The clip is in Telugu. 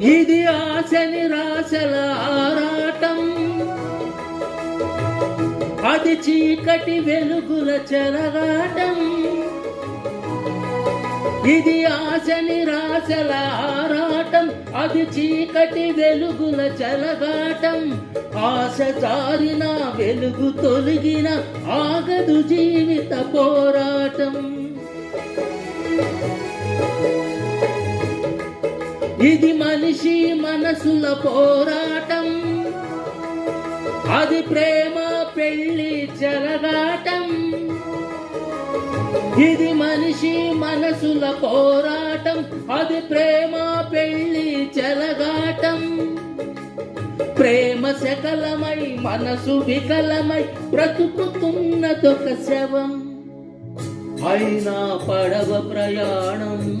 ఇది ఆశ నిరాశల ఆరాటం. అది చీకటి వెలుగుల చెలగాటం. ఇది ఆశ నిరాశల ఆరాటం. అది చీకటి వెలుగుల చెలగాటం. ఆశ జారిన వెలుగు తొలగిన ఆగదు జీవిత పోరాటం. ఇది మనిషి మనసుల పోరాటం. అది ప్రేమ పెళ్ళి చెలగాటం ఇది మనిషి మనసుల పోరాటం. అది ప్రేమ పెళ్ళి చెలగాటం ప్రేమ సకలమై మనసు వికలమై బ్రతుకుతున్నదొక శవం. అయినా పడవ ప్రయాణం.